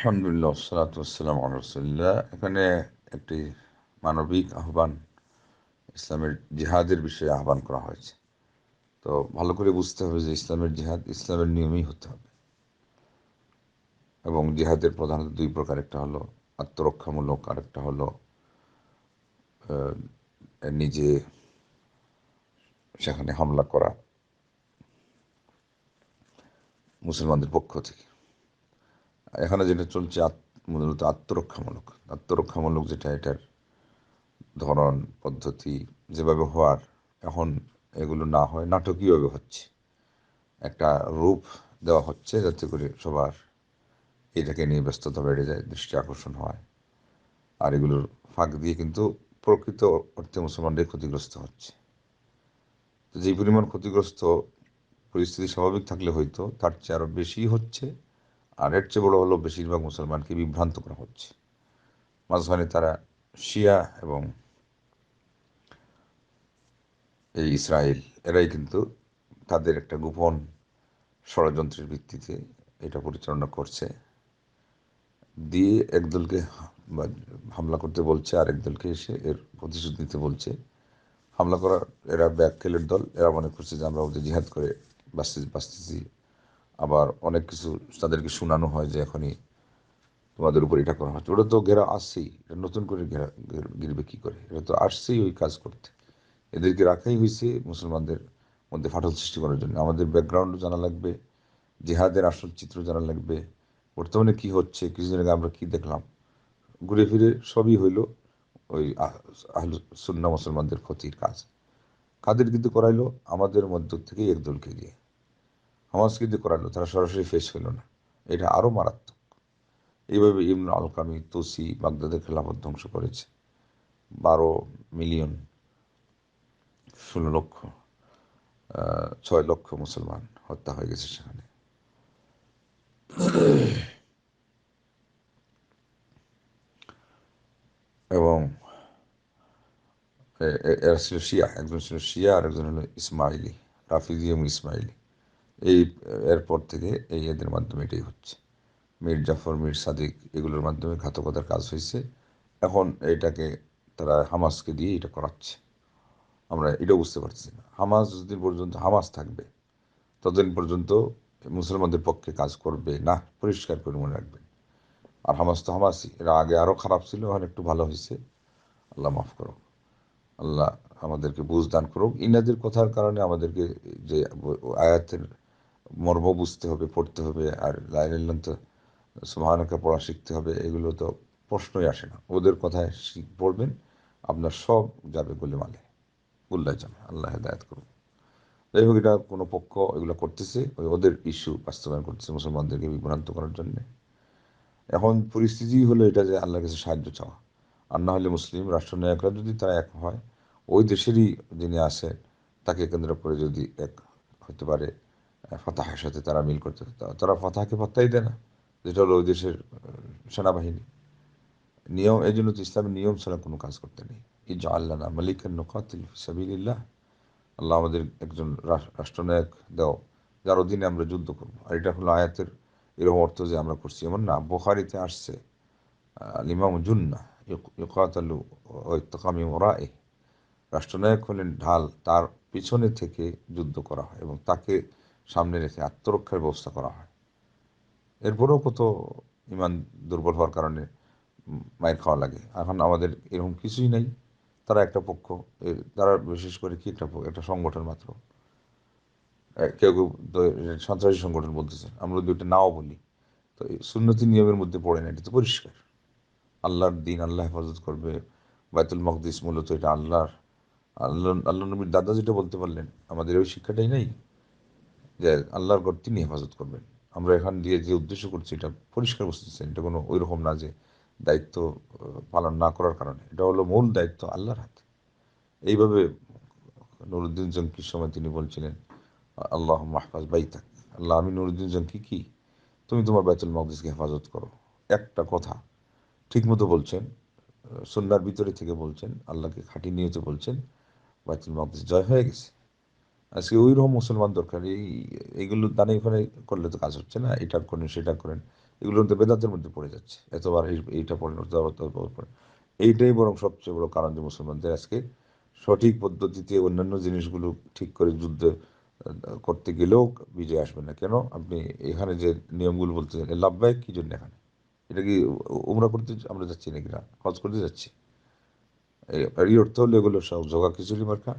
আলহামদুলিল্লাহ সালাতাম রসুল্লাহ এখানে একটি মানবিক আহ্বান, ইসলামের জিহাদের বিষয়ে আহ্বান করা হয়েছে। তো ভালো করে বুঝতে হবে যে ইসলামের জিহাদ ইসলামের নিয়মেই হতে হবে। এবং জিহাদের প্রধানত দুই প্রকার, একটা হলো আত্মরক্ষামূলক আর একটা হলো নিজে সেখানে হামলা করা মুসলমানদের পক্ষ থেকে। এখানে যেটা চলছে মূলত আত্মরক্ষামূলক। আত্মরক্ষামূলক যেটা এটার ধরন, পদ্ধতি যেভাবে হওয়ার, এখন এগুলো না হয়, নাটকীয়ভাবে হচ্ছে। একটা রূপ দেওয়া হচ্ছে যাতে করে সবার এটাকে নিয়ে ব্যস্ততা বেড়ে যায়, দৃষ্টি আকর্ষণ হয়। আর এগুলোর ফাঁক দিয়ে কিন্তু প্রকৃত অর্থে মুসলমানদের ক্ষতিগ্রস্ত হচ্ছে। তো যে পরিমাণ ক্ষতিগ্রস্ত পরিস্থিতি স্বাভাবিক থাকলে হয়তো তার চেয়ে আরও বেশি হচ্ছে। আর এর চেয়ে বড় হলো বেশিরভাগ মুসলমানকে বিভ্রান্ত করা হচ্ছে। মাঝখানে তারা শিয়া এবং এই ইসরায়েল, এরাই কিন্তু তাদের একটা গোপন ষড়যন্ত্রের ভিত্তিতে এটা পরিচালনা করছে। দিয়ে একদলকে হামলা করতে বলছে আর একদলকে এসে এর প্রতিশোধ নিতে বলছে। হামলা করার, এরা ব্যাক খেলের দল, এরা মনে করছে যে আমরা ওদের জিহাদ করে বাঁচতে বাঁচতেছি। আবার অনেক কিছু তাদেরকে শোনানো হয় যে এখনই তোমাদের উপর এটা করা হচ্ছে। ওটা তো ঘেরা আসছেই। এটা নতুন করে ঘেরা গিরবে কী করে? এটা তো আসছেই ওই কাজ করতে। এদেরকে রাখাই হয়েছে মুসলমানদের মধ্যে ফাটল সৃষ্টি করার জন্য। আমাদের ব্যাকগ্রাউন্ডও জানা লাগবে, জেহাদের আসল চিত্র জানা লাগবে। বর্তমানে কি হচ্ছে, কিছুদিন আগে আমরা কি দেখলাম? ঘুরে ফিরে সবই হইল ওই আহল সুন্না মুসলমানদের ক্ষতির কাজ। কাদের কিন্তু করাইলো? আমাদের মধ্য থেকেই একদলকে দিয়ে। হামাস কিন্তু করালো, তারা সরাসরি ফেস হইল না। এটা আরও মারাত্মক। এইভাবে ইমন আলকামি, তুসি, বাগদাদের খেলাফত ধ্বংস করেছে। বারো মিলিয়ন ষোলো লক্ষ ছয় লক্ষ মুসলমান হত্যা হয়ে গেছে সেখানে। এবং এরা ছিল শিয়া। একজন ছিল শিয়া আর একজন হলো ইসমাইলি, রাফিজি এবং ইসমাইলি। এই এরপর থেকে এই এদের মাধ্যমে এটাই হচ্ছে। মীর জাফর, মীর সাদিক এগুলোর মাধ্যমে ঘাতকতার কাজ হয়েছে। এখন এটাকে তারা হামাসকে দিয়ে এটা করাচ্ছে। আমরা এটা বুঝতে পারছি না। হামাস যতদিন পর্যন্ত, হামাস থাকবে, ততদিন পর্যন্ত মুসলমানদের পক্ষে কাজ করবে না, পরিষ্কার করে মনে রাখবেন। আর হামাস তো হামাসই, এরা আগে আরও খারাপ ছিল, এখন একটু ভালো হয়েছে। আল্লাহ মাফ করো আল্লাহ আমাদেরকে বুঝ দান করুক। ইনাদের কথার কারণে আমাদেরকে যে আয়াতের মর্ম বুঝতে হবে, পড়তে হবে, আর লাইন তো সুমাহানাকে পড়া শিখতে হবে, এগুলো তো প্রশ্নই আসে না। ওদের কথায় পড়বেন, আপনার সব যাবে মালে গুল্লা যাবে আল্লাহ হেদায়ত করুন যাই হোক, এটা কোনো পক্ষ এগুলো করতেছে, ওই ওদের ইস্যু বাস্তবায়ন করতেছে, মুসলমানদেরকে বিভ্রান্ত করার জন্যে। এখন পরিস্থিতি হলো এটা যে আল্লাহর কাছে সাহায্য চাওয়া। আর না হলে মুসলিম রাষ্ট্রনায়করা যদি তারা এক হয়, ওই দেশেরই যিনি আছে তাকে কেন্দ্র করে যদি এক হতে পারে ফাতাহের সাথে তারা মিল করতে তারা ফাতাহকে পাত্তাই দেয় না। যেটা হলো ওই দেশের সেনাবাহিনী। নিয়ম, এই জন্য তো ইসলামের নিয়ম ছাড়া কোনো কাজ করতে নেই। ইজ আল্লাহ মালিকের নকাতিল সাবিল্লাহ আল্লাহ আমাদের একজন রাষ্ট্রনায়ক দাও, যার অধীনে আমরা যুদ্ধ করব। আর এটা হলো আয়াতের, এরকম অর্থ যে আমরা করছি। এমন না, বোখারিতে আসছে লিমাম জুন্না ইকাতালু ওয়ামি ওরায়ে। রাষ্ট্রনায়ক হলেন ঢাল, তার পিছনে থেকে যুদ্ধ করা হয় এবং তাকে সামনে রেখে আত্মরক্ষার ব্যবস্থা করা হয়। এরপরেও কত ইমান দুর্বল হওয়ার কারণে মায়ের খাওয়া লাগে। এখন আমাদের এরকম কিছুই নেই। তারা একটা পক্ষ তারা বিশেষ করে কি একটা একটা সংগঠন মাত্র। কেউ কেউ সন্ত্রাসী সংগঠন বলতেছে। আমরা দুইটা নাও বলি, তো সুন্নতি নিয়মের মধ্যে পড়ে না, এটা তো পরিষ্কার। আল্লাহর দিন আল্লাহ হেফাজত করবে। বায়তুল মকদিস মূলত এটা আল্লাহর। আল্লাহ আল্লাহ নবীর দাদা যেটা বলতে পারলেন, আমাদের ওই শিক্ষাটাই নেই। যে আল্লাহর ঘর তিনি হেফাজত করবেন। আমরা এখান দিয়ে যে উদ্দেশ্য করছি, এটা পরিষ্কার বুঝতেছেন, এটা কোনো ওই রকম না যে দায়িত্ব পালন না করার কারণে। এটা হলো মূল দায়িত্ব আল্লাহর হাতে। এইভাবে নুরুদ্দিন জঙ্কির সময় তিনি বলছিলেন আল্লাহ মাহফাজ বাইতাক। আল্লাহ, আমি নুরুদ্দিন জঙ্কি কি? তুমি তোমার বাইতুল মকদিসকে হেফাজত করো। একটা কথা ঠিকমতো বলছেন সন্ধ্যার ভিতরে থেকে বলছেন, আল্লাহকে খাটি নিয়েছে বলছেন, বাইতুল মকদিস জয় হয়ে গেছে। আজকে ওই রকম মুসলমান দরকার। এই, এইগুলো দানে ওখানে করলে তো কাজ হচ্ছে না, এটা করেন, সেটা করেন এগুলোর তো বেদাতের মধ্যে পড়ে যাচ্ছে। এতবার এই- এইটা পড়েন এইটাই বরং সবচেয়ে বড় কারণ যে মুসলমানদের আজকে সঠিক পদ্ধতিতে অন্যান্য জিনিসগুলো ঠিক করে যুদ্ধ করতে গেলেও বিজয় আসবে না। কেন? আপনি এখানে যে নিয়মগুলো বলতেছেন লাভবাহিক কি জন্য এখানে? এটা কি উমরা করতে আমরা যাচ্ছি নাকি না? হজ করতে যাচ্ছি? এই অর্থ হলো এগুলো সব জগা খিচুড়ি মার্কা।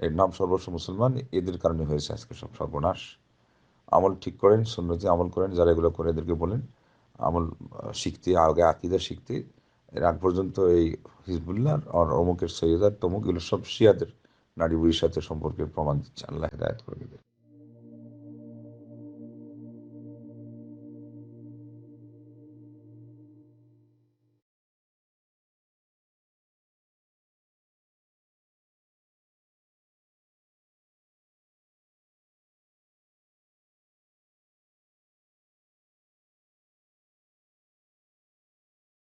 এর নাম সর্বস্ব মুসলমান, এদের কারণে হয়েছে আজকে সব সর্বনাশ। আমল ঠিক করেন, সুন্নতি আমল করেন, যারা এগুলো করে এদেরকে বলেন, আমল শিখতে, আগে আকিদা শিখতে, এর আগ পর্যন্ত এই হিজবুল্লার আর অমুকের সৈয়দার, তমুক, এগুলো সব শিয়াদের নারী বুড়ির সাথে সম্পর্কে প্রমাণ দিচ্ছে। আল্লাহ হেদায়ত করে দেবে